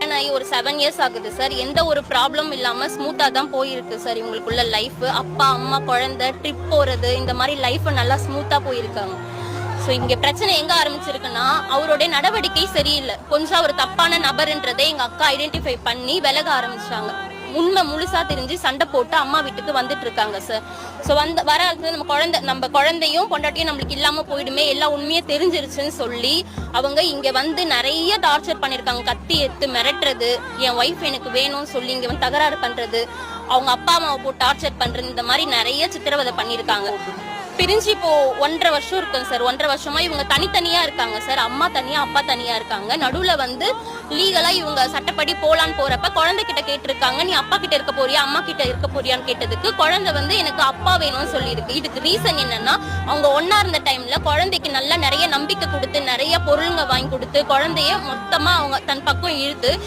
கல்யாணம் ஆகி ஒரு செவன் இயர்ஸ் ஆகுது சார் எந்த ஒரு ப்ராப்ளம் இல்லாம ஸ்மூத்தா தான் போயிருக்கு சார் இவங்களுக்குள்ள லைஃப் அப்பா அம்மா குழந்தை ட்ரிப் போறது இந்த மாதிரி லைஃப் நல்லா ஸ்மூத்தா போயிருக்காங்க. ஸோ இங்க பிரச்சனை எங்க ஆரம்பிச்சிருக்குன்னா அவருடைய நடவடிக்கை சரியில்லை. கொஞ்சம் அவர் தப்பான நபர்ன்றதை எங்க அக்கா ஐடென்டிஃபை பண்ணி விலக ஆரம்பிச்சாங்க. உண்மை முழுசா தெரிஞ்சு சண்டை போட்டு அம்மா வீட்டுக்கு வந்துட்டு இருக்காங்க சார் ஸோ வந்து வர நம்ம குழந்தை நம்ம குழந்தையும் பொண்டாட்டியும் நம்மளுக்கு இல்லாம போயிடுமே எல்லா உண்மையே தெரிஞ்சிருச்சுன்னு சொல்லி அவங்க இங்க வந்து நிறைய டார்ச்சர் பண்ணிருக்காங்க. கத்தி எடுத்து மிரட்டுறது என் ஒய்ஃப் எனக்கு வேணும்னு சொல்லி இங்க வந்து தகராறு பண்றது அவங்க அப்பா அம்மாவை போட்டு டார்ச்சர் பண்றது இந்த மாதிரி நிறைய சித்திரவதை பண்ணிருக்காங்க. பிரிஞ்சு இப்போ ஒன்றரை வருஷம் இருக்கும் சார். ஒன்றரை வருஷமா இவங்க தனித்தனியா இருக்காங்க சார். அம்மா தனியா அப்பா தனியா இருக்காங்க. நடுவுல வந்து லீகலா இவங்க சட்டப்படி போலான்னு போறப்ப குழந்தை கிட்ட கேட்டிருக்காங்க. நீ அப்பா கிட்ட இருக்க போறியா அம்மா கிட்ட இருக்க போறியான்னு கேட்டதுக்கு குழந்தை வந்து எனக்கு அப்பா வேணும்னு சொல்லியிருக்கு. இதுக்கு ரீசன் என்னன்னா அவங்க ஒன்னா இருந்த டைம்ல குழந்தைக்கு நல்லா நிறைய நம்பிக்கை கொடுத்து நிறைய பொருளுங்க வாங்கி கொடுத்து குழந்தைய மொத்தமா அவங்க தன் பக்கம் இழுத்து